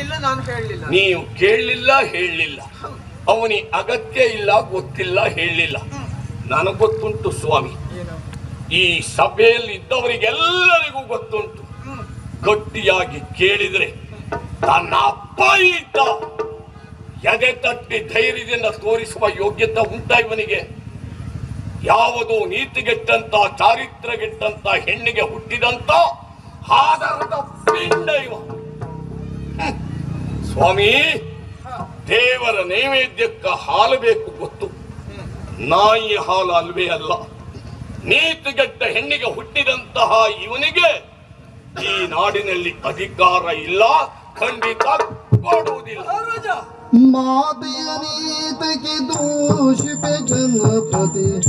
ಕೇಳಲಿಲ್ಲ ನಾನು ಹೇಳಲಿಲ್ಲ ನೀವು ಕೇಳಲಿಲ್ಲ ಹೇಳಲಿಲ್ಲ. ಅವನಿಗೆ ಅಗತ್ಯ ಇಲ್ಲ ಗೊತ್ತಿಲ್ಲ ಹೇಳಲಿಲ್ಲ. ನನಗೆ ಗೊತ್ತುಂಟು ಸ್ವಾಮಿ. ಈ ಸಭೆಯಲ್ಲಿ ಇದ್ದವರಿಗೆಲ್ಲರಿಗೂ ಗೊತ್ತುಂಟು. ಗಟ್ಟಿಯಾಗಿ ಕೇಳಿದರೆ ತನ್ನ ಅಪ್ಪ ಇದ್ದ ಎದೆ ತಟ್ಟಿ ಧೈರ್ಯದಿಂದ ತೋರಿಸುವ ಯೋಗ್ಯತೆ ಉಂಟ ಇವನಿಗೆ? ಯಾವುದೋ ನೀತಿಗೆಟ್ಟಂತ ಚಾರಿತ್ರಗೆಟ್ಟಂತ ಹೆಣ್ಣಿಗೆ ಹುಟ್ಟಿದಂತ ಆಧಾರದ ಪಿಂಡ ಇವ. ಸ್ವಾಮಿ, ದೇವರ ನೈವೇದ್ಯಕ್ಕ ಹಾಲು ಬೇಕು ಗೊತ್ತು. ನಾಯಿ ಹಾಲು ಅಲ್ವೇ ಅಲ್ಲ. ನೀತಿಗೆಟ್ಟ ಹೆಣ್ಣಿಗೆ ಹುಟ್ಟಿದಂತಹ ಇವನಿಗೆ ಈ ನಾಡಿನಲ್ಲಿ ಅಧಿಕಾರ ಇಲ್ಲ. ಖಂಡಿತ ಕೊಡುವುದಿಲ್ಲ. ಮಾತೆಯ ನೀತಿಗೆ ದೂಷಿಪೆ ಜನಪತಿ.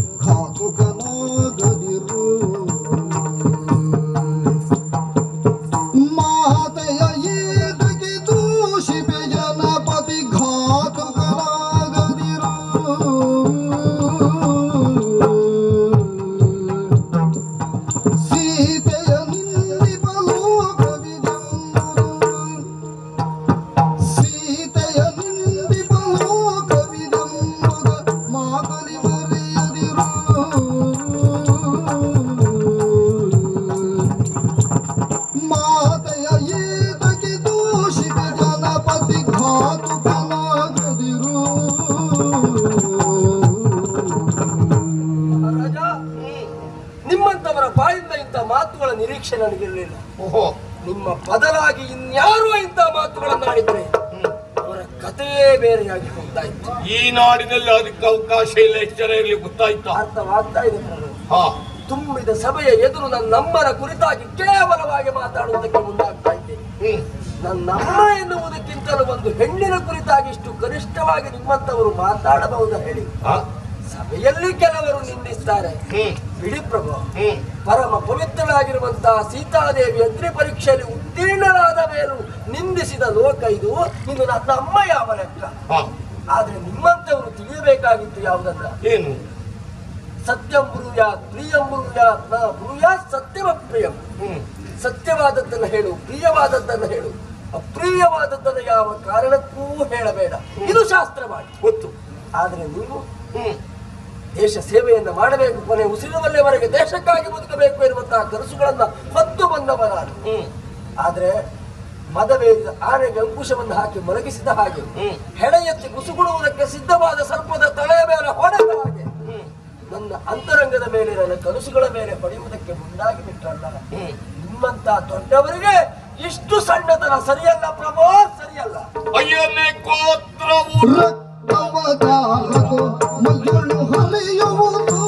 ನನಗಿರಲಿಲ್ಲ ಓಹೋ ನಿಮ್ಮ ಬದಲಾಗಿ ಇನ್ಯಾರು ಇಂಥ ಮಾತುಗಳನ್ನು ಆಡಿದ್ರೆ? ಅವರ ಕಥೆಯೇ ಬೇರೆಯಾಗಿ ಹೋಗ್ತಾ ಇತ್ತು. ಈ ನಾಡಿನಲ್ಲಿ ಅದಕ್ಕೆ ಅವಕಾಶ ಇಲ್ಲ ಎಚ್ಚರ ಇರಲಿ ಗೊತ್ತಾಯ್ತಾ? ಅರ್ಥವಾಗ್ತಾ ಇದೆ ಹಾ. ತುಂಬಿದ ಸಭೆಯ ಎದುರು ನನ್ನಮ್ಮನ ಕುರಿತಾಗಿ ಕೇವಲವಾಗಿ ಮಾತಾಡುವುದಕ್ಕೆ ಮುಂದಾಗ್ತಾ ಇದ್ದೇನೆ ನನ್ನಮ್ಮ ಎನ್ನುವುದಕ್ಕಿಂತಲೂ ಒಂದು ಹೆಣ್ಣಿನ ಕುರಿತಾಗಿ ಇಷ್ಟು ಕನಿಷ್ಠವಾಗಿ ನಿಮ್ಮಂತವರು ಮಾತಾಡಬಹುದು ಹೇಳಿ? ಸಭೆಯಲ್ಲಿ ಕೆಲವರು ನಿಂದಿಸ್ತಾರೆ ಬಿಡಿ ಪ್ರಭು. ಪರಮ ಪವಿತ್ರಳಾಗಿರುವಂತಹ ಸೀತಾದೇವಿ ಅಗ್ನಿ ಪರೀಕ್ಷೆಯಲ್ಲಿ ಉತ್ತೀರ್ಣರಾದ ಮೇಲೂ ನಿಂದಿಸಿದ ಲೋಕ ಇದು. ಇದು ನನ್ನ ಅಮ್ಮ ಯಾವ ಲೆಕ್ಕ? ಆದ್ರೆ ನಿಮ್ಮಂತವರು ತಿಳಿಯಬೇಕಾಗಿತ್ತು ಯಾವುದನ್ನ ಏನು? ಸತ್ಯಂ ಬ್ರೂಯಾತ್ ಪ್ರಿಯಂ ಬ್ರೂಯಾತ್ನ ಬ್ರೂಯಾತ್ ಸತ್ಯವ ಪ್ರಿಯಂ. ಸತ್ಯವಾದದ್ದನ್ನು ಹೇಳು ಪ್ರಿಯವಾದದ್ದನ್ನು ಹೇಳು. ಅಪ್ರಿಯವಾದದ್ದನ್ನು ಯಾವ ಕಾರಣಕ್ಕೂ ಹೇಳಬೇಡ. ಇದು ಶಾಸ್ತ್ರವಾಗಿ. ಗೊತ್ತು. ಆದ್ರೆ ನೀವು ದೇಶ ಸೇವೆಯನ್ನು ಮಾಡಬೇಕು ಕೊನೆ ಉಸಿರುವಲ್ಲೆವರೆಗೆ ದೇಶಕ್ಕಾಗಿ ಬದುಕಬೇಕು ಎನ್ನುವಂತಹ ಕನಸುಗಳನ್ನ ಹೊತ್ತು ಬಂದವ ನಾನು ಹ್ಮ್. ಆದ್ರೆ ಮದವೇದ ಆನೆಗೆ ಅಂಕುಶವನ್ನು ಹಾಕಿ ಮಲಗಿಸಿದ ಹಾಗೆ. ಹೆಣ ಎತ್ತಿ ಕುಸುಗುಡುವುದಕ್ಕೆ ಸಿದ್ಧವಾದ ಸರ್ಪದ ತಲೆಯ ಮೇಲೆ ಹೊಡೆದ ಹಾಗೆ ನನ್ನ ಅಂತರಂಗದ ಮೇಲೆ ನನ್ನ ಕನಸುಗಳ ಮೇಲೆ ಪಡೆಯುವುದಕ್ಕೆ ಮುಂದಾಗಿ ಬಿಟ್ಟಲ್ಲ ನಿಮ್ಮಂತ ದೊಡ್ಡವರಿಗೆ ಇಷ್ಟು ಸಣ್ಣತನ ಸರಿಯಲ್ಲ ಪ್ರಭೋ ಸರಿಯಲ್ಲ. ಅಯ್ಯನೇ ಗೋತ್ರವು ರಕ್ತವದಾರದು ಮೈಯೊಳು ಹರಿಯುವುದು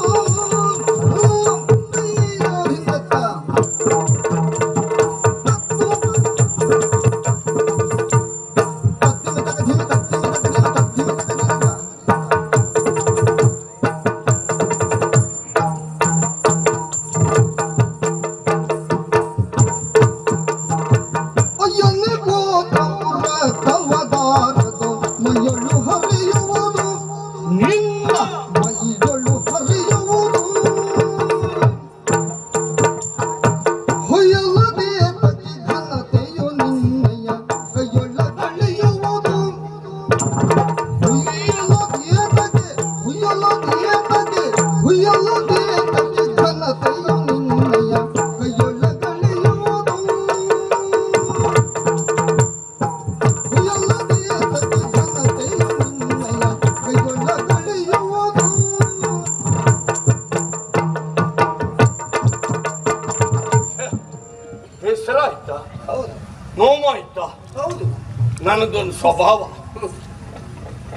ನನ್ನದೊಂದು ಸ್ವಭಾವ.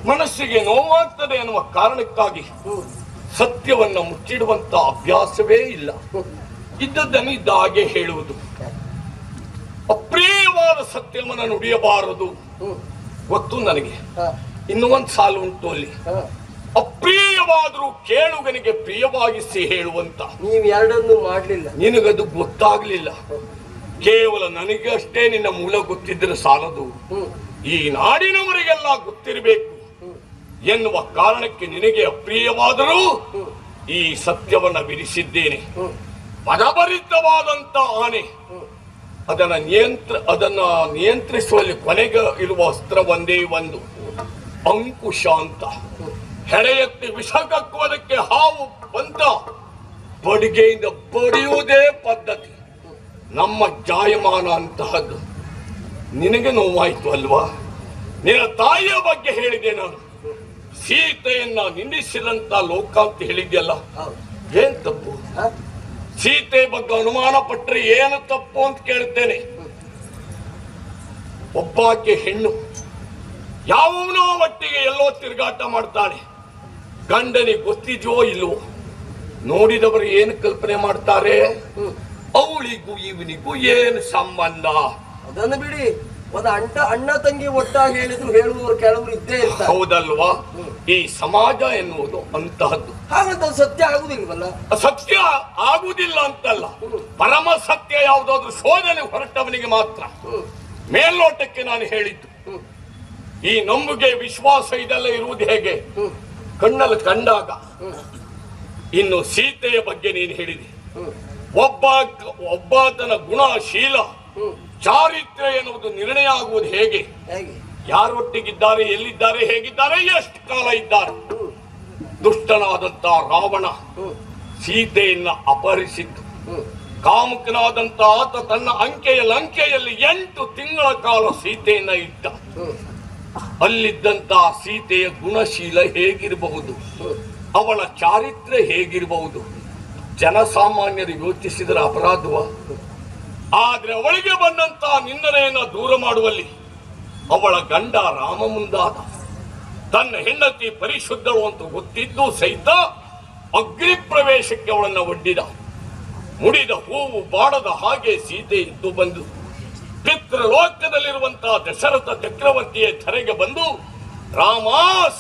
ಮನಸ್ಸಿಗೆ ನೋವಾಗ್ತದೆ ಎನ್ನುವ ಕಾರಣಕ್ಕಾಗಿ ಸತ್ಯವನ್ನು ಮುಚ್ಚಿಡುವಂತ ಅಭ್ಯಾಸವೇ ಇಲ್ಲ. ಇದ್ದದ್ದನ್ನು ಇದ್ದ ಹಾಗೆ ಹೇಳುವುದು. ಅಪ್ರಿಯವಾದ ಸತ್ಯವನ್ನು ನುಡಿಯಬಾರದು. ಗೊತ್ತು ನನಗೆ? ಇನ್ನೊಂದು ಇನ್ನು ಒಂದು ಸಾಲು ಉಂಟು ಅಲ್ಲಿ. ಅಪ್ರಿಯವಾದರೂ ಕೇಳುಗನಿಗೆ ಪ್ರಿಯವಾಗಿಸಿ ಹೇಳುವಂತ. ನೀವು ಎರಡನ್ನೂ ಮಾಡಲಿಲ್ಲ. ನಿನಗದು ಗೊತ್ತಾಗ್ಲಿಲ್ಲ. ಕೇವಲ ನನಗಷ್ಟೇ ನಿನ್ನ ಮೂಲ ಗೊತ್ತಿದ್ದರೆ ಸಾಲದು. ಈ ನಾಡಿನವರಿಗೆಲ್ಲ ಗೊತ್ತಿರಬೇಕು. ಎನ್ನುವ ಕಾರಣಕ್ಕೆ ನಿನಗೆ ಅಪ್ರಿಯವಾದರೂ ಈ ಸತ್ಯವನ್ನ ವಿಧಿಸಿದ್ದೇನೆ. ಪದಭರಿತವಾದಂತ ಆನೆ. ಅದನ್ನ ನಿಯಂತ್ರ, ಅದನ್ನ ನಿಯಂತ್ರಿಸುವಲ್ಲಿ ಕೊನೆಗೆ ಇರುವ ಅಸ್ತ್ರ ಒಂದೇ ಒಂದು ಅಂಕುಶ ಅಂತ ಹೆಡೆಯತ್ತಿ ವಿಷ ಕಕ್ಕುವುದಕ್ಕೆ ಹಾವು ಬಂತ, ಬಡಿಗೆಯಿಂದ ಬಡಿಯುವುದೇ ಪದ್ಧತಿ. ನಮ್ಮ ಜಾಯಮಾನ ಅಂತಹದ್ದು. ನಿನಗೆ ನೋವಾಯ್ತು ಅಲ್ವಾ? ನಿನ್ನ ತಾಯಿಯ ಬಗ್ಗೆ ಹೇಳಿದೆ ನಾನು. ಸೀತೆಯನ್ನ ನಿಂದಿಸಿದಂತ ಲೋಕ ಅಂತ ಹೇಳಿದ್ಯಲ್ಲ? ಏನ್ ತಪ್ಪು? ಸೀತೆ ಬಗ್ಗೆ ಅನುಮಾನ ಪಟ್ಟರೆ ಏನು ತಪ್ಪು ಅಂತ ಕೇಳ್ತೇನೆ. ಒಬ್ಬಾಕೆ ಹೆಣ್ಣು ಯಾವನೋ ಒಟ್ಟಿಗೆ ಎಲ್ಲೋ ತಿರುಗಾಟ ಮಾಡ್ತಾಳೆ. ಗಂಡನಿಗೆ ಗೊತ್ತಿದ್ಯೋ ಇಲ್ವೋ? ನೋಡಿದವರು ಏನು ಕಲ್ಪನೆ ಮಾಡ್ತಾರೆ. ಅವಳಿಗೂ ಇವನಿಗೂ ಏನು ಸಂಬಂಧ? ಅದನ್ನು ಬಿಡಿ. ಒಂದು ಅಂಟ ಅಣ್ಣ ತಂಗಿ ಒಟ್ಟಾಗಿ ಹೇಳಿದ್ರು ಹೇಳುವವರು ಕೆಲವರು ಇದ್ದೇ ಇರ್ತಾರೆ. ಹೌದಲ್ವಾ? ಈ ಸಮಾಜ ಎನ್ನುವುದು ಅಂತಹದ್ದು. ಹಾಗಂತ ಸತ್ಯ ಆಗುದಿಲ್ವಲ್ಲ? ಸತ್ಯ ಆಗುವುದಿಲ್ಲ ಅಂತಲ್ಲ. ಪರಮ ಸತ್ಯ ಯಾವುದಾದ್ರೂ ಶೋಧನೆ ಹೊರಟವನಿಗೆ ಮಾತ್ರ. ಮೇಲ್ನೋಟಕ್ಕೆ ನಾನು ಹೇಳಿದ್ದು. ಈ ನಂಬುಗೆ ವಿಶ್ವಾಸ ಇದೆಲ್ಲ ಇರುವುದು ಹೇಗೆ? ಕಣ್ಣಲ್ಲಿ ಕಂಡಾಗ. ಇನ್ನು ಸೀತೆಯ ಬಗ್ಗೆ ನೀನು ಹೇಳಿದೆ. ಒಬ್ಬ ಒಬ್ಬಾತನ ಗುಣ ಶೀಲ ಚಾರಿತ್ರ್ಯ ಎನ್ನುವುದು ನಿರ್ಣಯ ಆಗುವುದು ಹೇಗೆ? ಯಾರೊಟ್ಟಿಗಿದ್ದಾರೆ ಎಲ್ಲಿದ್ದಾರೆ ಹೇಗಿದ್ದಾರೆ ಎಷ್ಟು ಕಾಲ ಇದ್ದಾರೆ? ದುಷ್ಟನಾದಂತ ರಾವಣ ಸೀತೆಯನ್ನ ಅಪಹರಿಸಿದ್ದು. ಕಾಮುಕನಾದಂತ ಆತ ತನ್ನ ಅಂಕೆಯ ಲಂಕೆಯಲ್ಲಿ ಎಂಟು ತಿಂಗಳ ಕಾಲ ಸೀತೆಯನ್ನ ಇಟ್ಟ. ಅಲ್ಲಿದ್ದಂತ ಸೀತೆಯ ಗುಣಶೀಲ ಹೇಗಿರಬಹುದು? ಅವಳ ಚಾರಿತ್ರ್ಯ ಹೇಗಿರಬಹುದು? ಜನಸಾಮಾನ್ಯರು ಯೋಚಿಸಿದರೆ ಅಪರಾಧವ? ಆದ್ರೆ ಅವಳಿಗೆ ಬಂದಂತ ನಿಂದನೆಯನ್ನು ದೂರ ಮಾಡುವಲ್ಲಿ ಅವಳ ಗಂಡ ರಾಮ ಮುಂದಾದ. ತನ್ನ ಹೆಂಡತಿ ಪರಿಶುದ್ಧಳು ಅಂತ ಗೊತ್ತಿದ್ದು ಸಹಿತ ಅಗ್ನಿ ಪ್ರವೇಶಕ್ಕೆ ಅವಳನ್ನು ಒಡ್ಡಿದ. ಮುಡಿದ ಹೂವು ಬಾಡದ ಹಾಗೆ ಸೀತೆ ಇದ್ದು ಬಂದು ಪಿತೃಲೋಕದಲ್ಲಿರುವಂತಹ ದಶರಥ ಚಕ್ರವರ್ತಿಯ ಧರೆಗೆ ಬಂದು ರಾಮ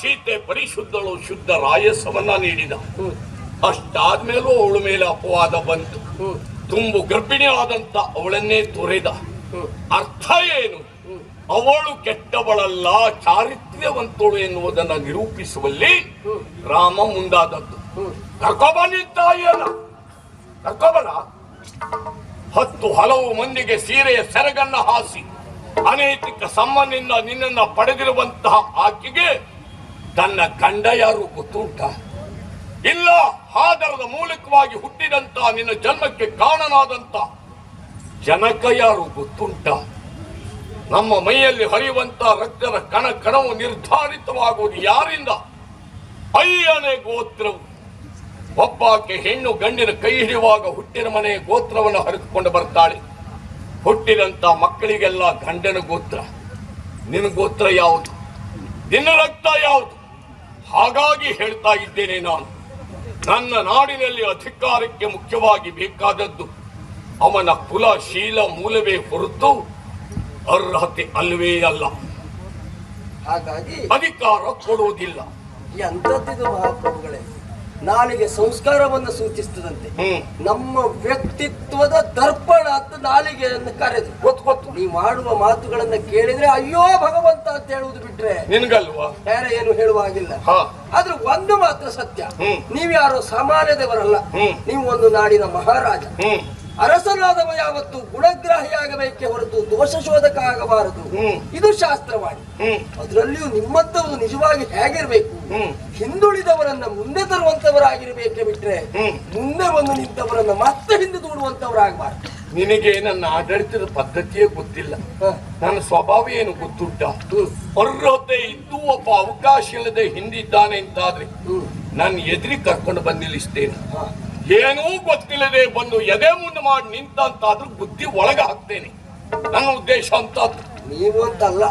ಸೀತೆ ಪರಿಶುದ್ಧಳು ಶುದ್ಧ ರಾಯಸವನ್ನ ನೀಡಿದ. ಅಷ್ಟಾದ್ಮೇಲೂ ಅವಳ ಮೇಲೆ ಅಪವಾದ ಬಂತು. ತುಂಬು ಗರ್ಭಿಣಿ ಆದಂತ ಅವಳನ್ನೇ ತೊರೆದ. ಅರ್ಥ ಏನು? ಅವಳು ಕೆಟ್ಟವಳಲ್ಲ ಚಾರಿತ್ರ್ಯವಂತಳು ಎನ್ನುವುದನ್ನ ನಿರೂಪಿಸುವಲ್ಲಿ ರಾಮ ಮುಂದಾದದ್ದು. ಹ್ಮ್. ಕರ್ಕೊಬಲ ಹತ್ತು ಹಲವು ಮಂದಿಗೆ ಸೀರೆಯ ಸೆರಗನ್ನ ಹಾಸಿ ಅನೈತಿಕ ಸಮ್ಮನಿಂದ ನಿನ್ನನ್ನ ಪಡೆದಿರುವಂತಹ ಆಕೆಗೆ ತನ್ನ ಗಂಡ ಯಾರು ಗೊತ್ತುಂಟ? ಇಲ್ಲ ಆಧಾರದ ಮೂಲಕವಾಗಿ ಹುಟ್ಟಿದಂತ ನಿನ್ನ ಜನ್ಮಕ್ಕೆ ಕಾರಣನಾದಂತ ಜನಕ ಯಾರು ಗೊತ್ತುಂಟ? ನಮ್ಮ ಮೈಯಲ್ಲಿ ಹರಿಯುವಂತ ರಕ್ತದ ಕಣ ಕಣವು ನಿರ್ಧಾರಿತವಾಗುವುದು ಯಾರಿಂದ? ಅಯ್ಯನೇ ಗೋತ್ರವು. ಒಬ್ಬಾಕೆ ಹೆಣ್ಣು ಗಂಡಿನ ಕೈ ಹಿಡಿಯುವಾಗ ಹುಟ್ಟಿನ ಮನೆಯ ಗೋತ್ರವನ್ನು ಹರಿದುಕೊಂಡು ಬರ್ತಾಳೆ. ಹುಟ್ಟಿದಂತ ಮಕ್ಕಳಿಗೆಲ್ಲ ಗಂಡನ ಗೋತ್ರ. ನಿನ್ನ ಗೋತ್ರ ಯಾವುದು? ನಿನ್ನ ರಕ್ತ ಯಾವುದು? ಹಾಗಾಗಿ ಹೇಳ್ತಾ ಇದ್ದೇನೆ ನಾನು. ನನ್ನ ನಾಡಿನಲ್ಲಿ ಅಧಿಕಾರಕ್ಕೆ ಮುಖ್ಯವಾಗಿ ಬೇಕಾದದ್ದು ಅವನ ಕುಲ ಶೀಲ ಮೂಲವೇ ಹೊರತು ಅರ್ಹತೆ ಅಲ್ವೇ ಅಲ್ಲ. ಹಾಗಾಗಿ ಅಧಿಕಾರ ಕೊಡುವುದಿಲ್ಲ. ಎಂತದ್ದು ಮಹಾಪ್ರಭುಗಳೇ ನಾಲಿಗೆ ಸಂಸ್ಕಾರವನ್ನು ಸೂಚಿಸ್ತದಂತೆ. ನಮ್ಮ ವ್ಯಕ್ತಿತ್ವದ ದರ್ಪಣ ಅಂತ ನಾಲಿಗೆಯನ್ನು ಕರೆದು ಗೊತ್ತು ಗೊತ್ತು ನೀವು ಮಾಡುವ ಮಾತುಗಳನ್ನ ಕೇಳಿದ್ರೆ ಅಯ್ಯೋ ಭಗವಂತ ಅಂತ ಹೇಳುವುದು ಬಿಟ್ರೆ ಬೇರೆ ಏನು ಹೇಳುವ ಹಾಗಿಲ್ಲ ಹಾ. ಆದ್ರೆ ಒಂದು ಮಾತ್ರ ಸತ್ಯ. ನೀವ್ಯಾರು ಸಾಮಾನ್ಯದವರಲ್ಲ. ಹ್ಮ್. ನೀವು ಒಂದು ನಾಡಿನ ಮಹಾರಾಜ. ಅರಸನಾದವ ಯಾವತ್ತು ಗುಣಗ್ರಾಹಿಯಾಗಬೇಕೆ ಹೊರತು ದೋಷ ಶೋಧಕ ಆಗಬಾರದು ಹ್ಮ್. ಇದು ಶಾಸ್ತ್ರವಾಣಿ. ಅದರಲ್ಲಿಯೂ ನಿಮ್ಮಂತವರು ನಿಜವಾಗಿ ಹೇಗಿರ್ಬೇಕು? ಹಿಂದುಳಿದವರನ್ನ ಮುಂದೆ ತರುವಂತವರಾಗಿರ್ಬೇಕೆ ಬಿಟ್ರೆ. ಮುಂದೆ ಬಂದು ನಿಂತವರನ್ನ ಮತ್ತೆ ಹಿಂದೆ ದೂಡುವಂತವರಾಗಬಾರದು ನಿನಗೆ ನನ್ನ ಆಡಳಿತದ ಪದ್ಧತಿಯೇ ಗೊತ್ತಿಲ್ಲ. ನನ್ನ ಸ್ವಭಾವ ಏನು ಗೊತ್ತುಂಟ? ಅರ್ಹತೆ ಇದ್ದು ಒಬ್ಬ ಅವಕಾಶ ಇಲ್ಲದೆ ಹಿಂದಿದ್ದಾನೆ ಅಂತಾದ್ರೆ ನಾನು ಎದುರಿ ಕರ್ಕೊಂಡು ಬಂದು ನಿಲ್ಲಿಸ್ತೇನೆ ಏನೂ ಗೊತ್ತಿಲ್ಲದೆ ಬಂದು ಎದೆ ಮುಂದೆ ಮಾಡಿ ನಿಂತಂತಾದ್ರೂ ಬುದ್ಧಿ ಒಳಗೆ ಹಾಕ್ತೇನೆ ನನ್ನ ಉದ್ದೇಶ ಅಂತ. ನೀವು ಅಂತಲ್ಲ.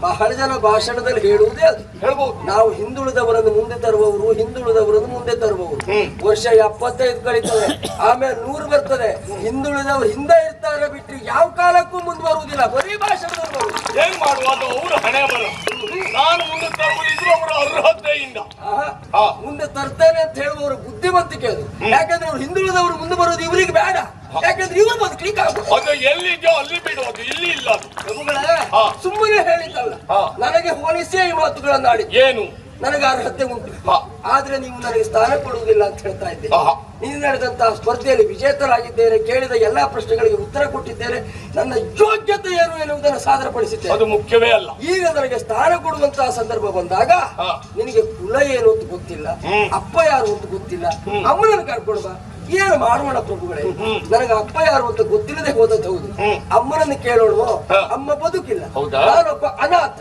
ಬಹಳ ಜನ ಭಾಷಣದಲ್ಲಿ ಹೇಳುವುದೇ ಅದು. ಹೇಳ್ಬೋದು. ನಾವು ಹಿಂದುಳಿದವರನ್ನು ಮುಂದೆ ತರುವವರು ಹಿಂದುಳಿದವರನ್ನು ಮುಂದೆ ತರುವವರು. ವರ್ಷ ಎಪ್ಪತ್ತೈದು ಕಳೀತದೆ ಆಮೇಲೆ ನೂರು ಬರ್ತದೆ. ಹಿಂದುಳಿದವರು ಹಿಂದೆ ಇರ್ತಾರೆ ಬಿಟ್ಟು ಯಾವ ಕಾಲಕ್ಕೂ ಮುಂದೆ ಬರುವುದಿಲ್ಲ ಬರೀ ಭಾಷಣದಲ್ಲಿ ಬರುವುದು. ಏನ್ ಮಾಡುವಾಗ ಅವರು ಹಣೆ ಬರ ನಾನು ಮುಂದೆ ತರುವುದಿದ್ರು ಅವರ ಅರ್ಹತೆಯಿಂದ. ಆಹಾ, ಹಾ. ಮುಂದೆ ತರ್ತೇನೆ ಅಂತ ಹೇಳುವವರು ಬುದ್ಧಿವಂತಿಕೆ ಅದು. ಯಾಕಂದ್ರೆ ಅವ್ರು ಹಿಂದುಳಿದವರು ಮುಂದೆ ಬರೋದು ಇವರಿಗೆ ಬೇಡ. ಯಾಕಂದ್ರೆ ಒಂದು ಕ್ಲಿಕ್ ಆಗುದು ಅದು ಎಲ್ಲಿದೆಯೋ ಅಲ್ಲಿ ಬಿಡೋದು ಇಲ್ಲಿ ಇಲ್ಲ ಅದು ಪ್ರಭುಗಳೇ ಹಾ. ಸುಮ್ಮನೆ ಹೇಳಿದ್ದಲ್ಲ ಹಾ. ನನಗೆ ಹೋಲಿಸಿ ಈ ಮಾತುಗಳನ್ನು ಆಡಿ ಏನು ನನಗೆ ಅರ್ಹತೆ ಉಂಟು ಹಾ. ಆದ್ರೆ ನೀವು ನನಗೆ ಸ್ಥಾನ ಕೊಡುವುದಿಲ್ಲ ಅಂತ ಹೇಳ್ತಾ ಇದ್ದೀನಿ ಆಹಾ. ನೀನು ನಡೆದಂತಹ ಸ್ಪರ್ಧೆಯಲ್ಲಿ ವಿಜೇತರಾಗಿದ್ದೇನೆ ಕೇಳಿದ ಎಲ್ಲಾ ಪ್ರಶ್ನೆಗಳಿಗೆ ಉತ್ತರ ಕೊಟ್ಟಿದ್ದೇನೆ ನನ್ನ ಯೋಗ್ಯತೆ ಏನು ಎನ್ನುವುದನ್ನು ಸಾದರಪಡಿಸಿದ್ದೇನೆ ಅದು ಮುಖ್ಯವೇ ಅಲ್ಲ ಈಗ ನನಗೆ ಸ್ಥಾನ ಕೊಡುವಂತಹ ಸಂದರ್ಭ ಬಂದಾಗ ಹಾ. ನಿನಗೆ ಕುಲ ಏನು ಅಂತ ಗೊತ್ತಿಲ್ಲ ಹ್ಮ್. ಅಪ್ಪ ಯಾರು ಅಂತ ಗೊತ್ತಿಲ್ಲ ಅಮ್ಮನನ್ನು ಕರ್ಕೊಂಡು ಬಾ ಏನು ಮಾಡೋಣ ಪ್ರಭುಗಳೇ ನನಗೆ ಅಪ್ಪ ಯಾರು ಅಂತ ಗೊತ್ತಿಲ್ಲದೆ ಹೋದದ್ದು ಹೌದು. ಅಮ್ಮನನ್ನು ಕೇಳೋಣ? ಅಮ್ಮ ಬದುಕಿಲ್ಲ? ನಾನೊಬ್ಬ ಅನಾಥ.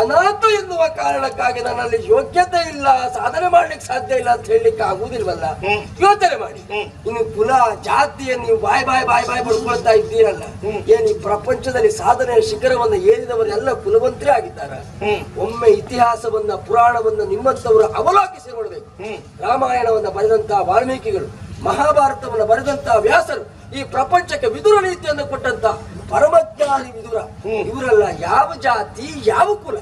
ಅನಾಥ ಎನ್ನುವ ಕಾರಣಕ್ಕಾಗಿ ನನ್ನಲ್ಲಿ ಯೋಗ್ಯತೆ ಇಲ್ಲ ಸಾಧನೆ ಮಾಡ್ಲಿಕ್ಕೆ ಸಾಧ್ಯ ಇಲ್ಲ ಅಂತ ಹೇಳಲಿಕ್ಕೆ ಆಗುದಿಲ್ವಲ್ಲ ಯೋಚನೆ ಮಾಡಿ. ಇನ್ನು ಕುಲ ಜಾತಿಯ ನೀವು ಬಾಯ್ ಬಾಯ್ ಬಾಯ್ ಬಾಯ್ ಬಡ್ಕೊಳ್ತಾ ಇದ್ದೀರಲ್ಲ? ಏನ್ ಈ ಪ್ರಪಂಚದಲ್ಲಿ ಸಾಧನೆಯ ಶಿಖರವನ್ನು ಏರಿದವರೆಲ್ಲ ಕುಲವಂತರೇ ಆಗಿದ್ದಾರೆ. ಒಮ್ಮೆ ಇತಿಹಾಸವನ್ನ ಪುರಾಣವನ್ನ ನಿಮ್ಮಂತವರು ಅವಲೋಕಿಸಿ ನೋಡಬೇಕು. ರಾಮಾಯಣವನ್ನ ಬರೆದಂತಹ ವಾಲ್ಮೀಕಿಗಳು ಮಹಾಭಾರತವನ್ನ ಬರೆದಂತಹ ವ್ಯಾಸರು ಈ ಪ್ರಪಂಚಕ್ಕೆ ವಿದುರ ನೀತಿಯನ್ನು ಕೊಟ್ಟಂತ ಪರಮಜ್ಞಾನಿ ವಿದುರ. ಇವರೆಲ್ಲ ಯಾವ ಜಾತಿ ಯಾವ ಕುಲ.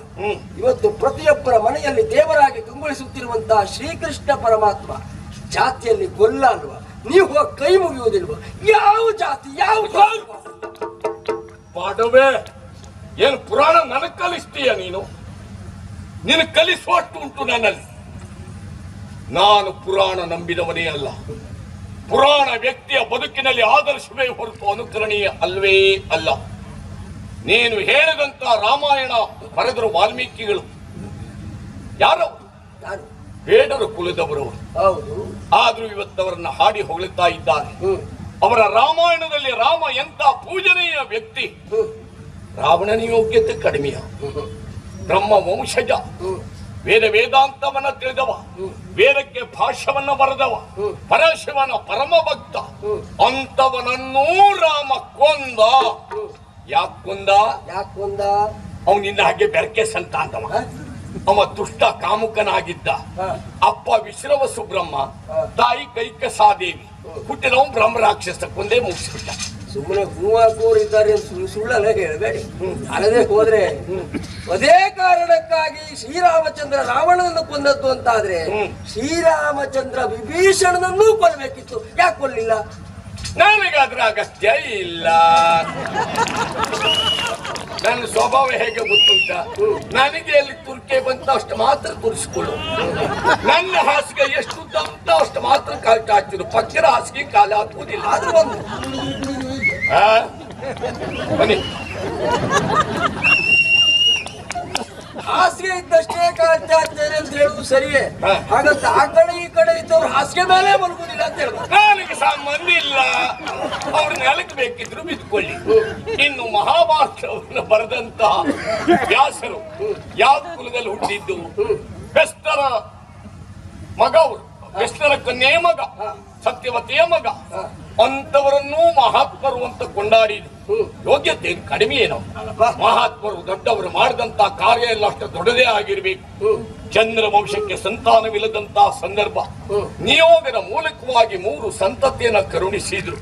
ಇವತ್ತು ಪ್ರತಿಯೊಬ್ಬರ ಮನೆಯಲ್ಲಿ ದೇವರಾಗಿ ಕಂಗೊಳಿಸುತ್ತಿರುವಂತಹ ಶ್ರೀಕೃಷ್ಣ ಪರಮಾತ್ಮ ಜಾತಿಯಲ್ಲಿ ಗೊಲ್ಲ ಅಲ್ವಾ? ನೀವು ಕೈ ಮುಗಿಯುವುದಿಲ್ವ? ಯಾವ ಜಾತಿ ಯಾವ? ಪಾಠವೇ ಏನು ಪುರಾಣ ನನಗೆ ಕಲಿಸ್ತೀಯ ನೀನು? ನಿನ್ನ ಕಲಿಸುವಷ್ಟು ಉಂಟು ನನ್ನಲ್ಲಿ. ನಾನು ಪುರಾಣ ನಂಬಿದವನೇ ಅಲ್ಲ. ಪುರಾಣ ವ್ಯಕ್ತಿಯ ಬದುಕಿನಲ್ಲಿ ಆದರ್ಶವೇ ಹೊರತು ಅನುಕರಣೀಯ ಅಲ್ವೇ ಅಲ್ಲ. ನೀನು ಹೇಳಿದಂತ ರಾಮಾಯಣ ಬರೆದರು ವಾಲ್ಮೀಕಿಗಳು. ಯಾರು? ಬೇಡರು ಕುಲದವರು ಹೌದು. ಆದ್ರೂ ಇವತ್ತವರನ್ನ ಹಾಡಿ ಹೊಗಳುತ್ತಾ ಇದ್ದಾರೆ. ಅವರ ರಾಮಾಯಣದಲ್ಲಿ ರಾಮ ಎಂತ ಪೂಜನೀಯ ವ್ಯಕ್ತಿ? ರಾವಣನ ಯೋಗ್ಯತೆ ಕಡಿಮೆಯ? ಬ್ರಹ್ಮ ವಂಶಜ? ವೇದ ವೇದಾಂತವನ್ನ ತಿಳಿದವ. ವೇದಕ್ಕೆ ಭಾಷ್ಯವನ್ನ ಬರೆದವ. ಪರಶಿವನ ಪರಮ ಭಕ್ತ ಅಂತವನನ್ನೂ ರಾಮ ಕೊಂದ. ಯಾಕೊಂದ ಯಾಕೆ ಕೊಂದ? ಯಾಕೆ ಒಂದ ಅವನಿಂದ ಹಾಗೆ ಬೆರಕೆ ಸಂತಾಂತವ ಅಂದವ. ಅವ ದುಷ್ಟ ಕಾಮುಕನಾಗಿದ್ದ. ಅಪ್ಪ ವಿಶ್ರವ ಸುಬ್ರಹ್ಮ. ತಾಯಿ ಕೈಕಸಾದೇವಿ. ಹುಟ್ಟಿದವನು ಬ್ರಹ್ಮ ರಾಕ್ಷಸ ಕೊಂದೇ ಮುಗಿಸ್ಬಿಟ್ಟ. ಸುಮ್ಮನೆ ಹೂವಾಕೋರು ಇದ್ದಾರೆ ಸುಳ್ಳಲ್ಲ ಹೇಳಬೇಡಿ ಅಲ್ಲದೆ ಹೋದ್ರೆ ಅದೇ ಕಾರಣಕ್ಕಾಗಿ ಶ್ರೀರಾಮಚಂದ್ರ ರಾವಣನನ್ನು ಕೊಂದದ್ದು ಅಂತಾದ್ರೆ. ಶ್ರೀರಾಮಚಂದ್ರ ವಿಭೀಷಣನನ್ನೂ ಕೊಲ್ಲಬೇಕಿತ್ತು. ಯಾಕೆ ಕೊಲ್ಲಿಲ್ಲ? ನನಗಾದ್ರೆ ಅಗತ್ಯ ಇಲ್ಲ. ನನ್ನ ಸ್ವಭಾವ ಹೇಗೆ ಗೊತ್ತುಂಟ? ನನಗೆ ಅಲ್ಲಿ ತುರ್ಕೆ ಬಂತ ಅಷ್ಟು ಮಾತ್ರ ತುರಿಸ್ಕೊಳ್ಳು ನನ್ನ ಹಾಸಿಗೆ ಎಷ್ಟು ಉದ್ದ ಅಷ್ಟು ಮಾತ್ರ ಕಾಲು ಚಾಚಿದ್ರು ಪಕ್ಕದ ಹಾಸಿಗೆ ಕಾಲು ಹಾಕುವುದಿಲ್ಲ. ಆದ್ರೂ ಒಂದು? ಬನ್ನಿ. ಹಾಸಿಗೆ ಇದ್ದಷ್ಟೇ ಕಾಣ್ತಾ ಇರ್ತೇನೆ ಅಂತ ಹೇಳುದು ಸರಿಯೇ. ಹಾಗಂತ ಆ ಕಡೆ ಈ ಕಡೆ ಇದ್ದವ್ರು ಹಾಸಿಗೆ ಮೇಲೆ ಮಲಗುದಿಲ್ಲ ಅಂತ ಹೇಳ್ಬೋದು ನನಗೆ ಸಂಬಂಧ ಇಲ್ಲ. ಅವ್ರ ನೆಲಕ್ಕೆ ಬೇಕಿದ್ರು ಬಿದ್ಕೊಳ್ಳಿ ಇನ್ನು ಮಹಾಭಾರತವನ್ನು ಬರೆದಂತ ವ್ಯಾಸರು ಯಾವ ಕುಲದಲ್ಲಿ ಹುಟ್ಟಿದ್ದು? ಬೆಸ್ಟರ ಮಗ ಬೆಸ್ತರ ಕನ್ಯೆಯ ಮಗ ಸತ್ಯವತಿಯ ಮಗ. ಅಂತವರನ್ನು ಮಹಾತ್ಮರು ಅಂತ ಕೊಂಡಾಡಿದ್ರು. ಯೋಗ್ಯತೆ ಕಡಿಮೆ ಏನೋ ಮಹಾತ್ಮರು ದೊಡ್ಡವರು ಮಾಡಿದಂತ ಕಾರ್ಯ ಎಲ್ಲ ಅಷ್ಟು ದೊಡ್ಡದೇ ಆಗಿರ್ಬೇಕು. ಚಂದ್ರ ವಂಶಕ್ಕೆ ಸಂತಾನವಿಲ್ಲದಂತಹ ಸಂದರ್ಭ. ನಿಯೋಗದ ಮೂಲಕವಾಗಿ ಮೂರು ಸಂತತಿಯನ್ನ ಕರುಣಿಸಿದ್ರು.